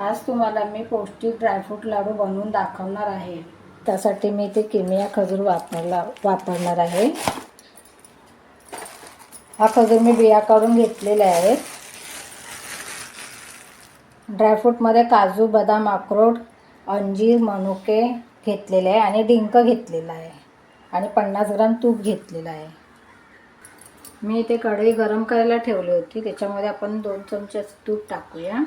आज तुम्हाला मी पौष्टिक ड्रायफ्रूट लाडू बनवून दाखवणार आहे. त्यासाठी मी इथे किमिया खजूर वापरला वापरणार आहे. हा खजूर मी बिया काढून घेतलेले आहेत. ड्रायफ्रूटमध्ये काजू बदाम अक्रोड अंजीर मनुके घेतलेले आहे आणि डिंक घेतलेला आहे. आणि पन्नास ग्राम तूप घेतलेलं आहे. मी इथे कढई गरम करायला ठेवली होती. त्याच्यामध्ये आपण दोन चमचे तूप टाकूया.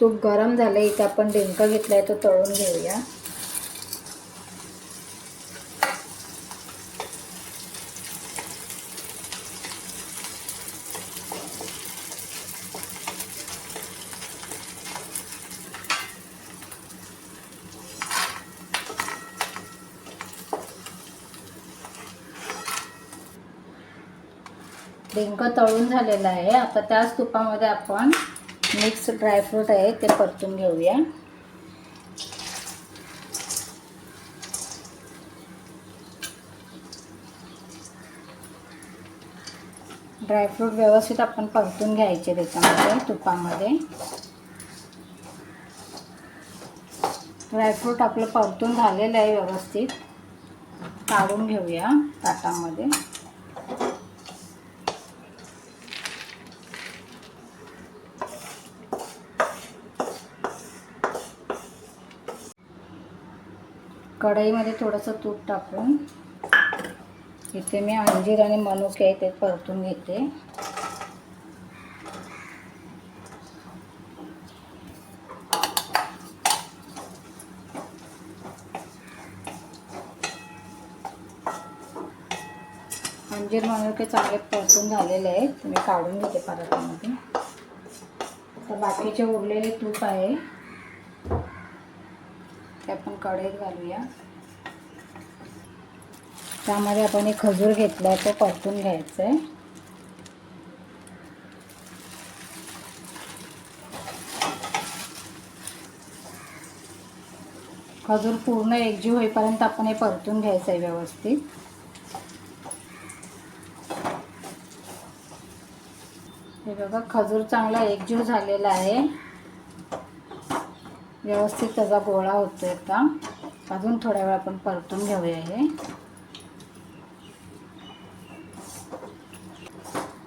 तूप गरम झालं इथे आपण डिंक घेतला आहे तो तळून घेऊया. डिंक तळून झालेलं आहे. आता त्याच तुपामध्ये आपण मिक्स ड्रायफ्रूट आहे ते परतून घेऊया. ड्रायफ्रूट व्यवस्थित आपण परतून घ्यायचे त्याच्यामध्ये तुपामध्ये. ड्रायफ्रूट आपलं परतून झालेलं आहे व्यवस्थित. काढून घेऊया ताटामध्ये. कढईमध्ये थोडंसं तूप टाकून इथे मी अंजीर आणि मनुके आहे ते परतून घेते. अंजीर मनुके चांगले परतून झालेले आहेत. मी काढून घेते परतामध्ये तर बाकीचे उरलेले तूप आहे. ते आपण कढईत घालूया. त्यामध्ये आपण एक खजूर घेतला तो परतून घ्यायचा आहे खजूर पूर्ण एकजीव होईपर्यंत आपण हे परतून घ्यायचं आहे व्यवस्थित. हे बघा खजूर चांगला एकजीव झालेला आहे. व्यवस्थित त्याचा गोळा होतो आता. अजून थोड्या वेळ आपण परतून घेऊया हे.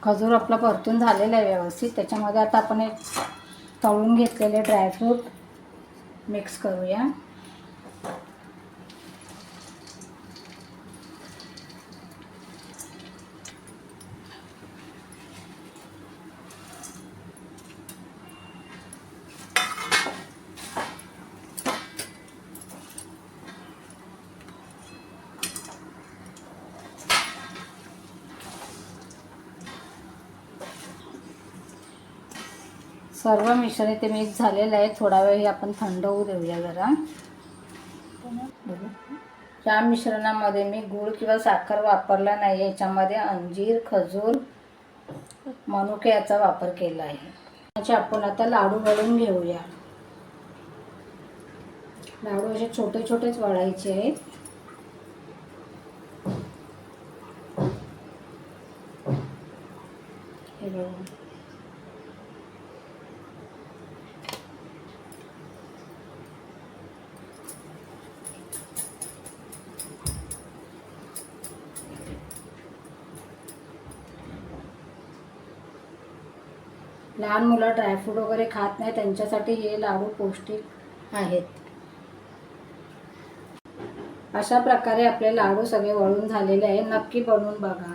खजूर आपला परतून झालेला आहे व्यवस्थित. त्याच्यामध्ये आता आपण एक तळून घेतलेले ड्रायफ्रूट मिक्स करूया. सर्व मिश्रण इथे मिक्स झालेलं आहे. थोडा वेळ हे आपण थंड होऊ देऊया जरा. या मिश्रणामध्ये मी गूळ किंवा साखर वापरला नाही. याच्यामध्ये अंजीर खजूर मनुके याचा वापर केला आहे. त्याचे आपण आता लाडू वळून घेऊया. लाडू असे छोटे छोटेच वळायचे आहेत. हे बघा. लहान मुलं ड्रायफ्रूट वगैरे खात नाही त्यांच्यासाठी हे लाडू पौष्टिक आहेत. अशा प्रकारे आपले लाडू सगळे वळून झालेले आहे. नक्की बनवून बघा.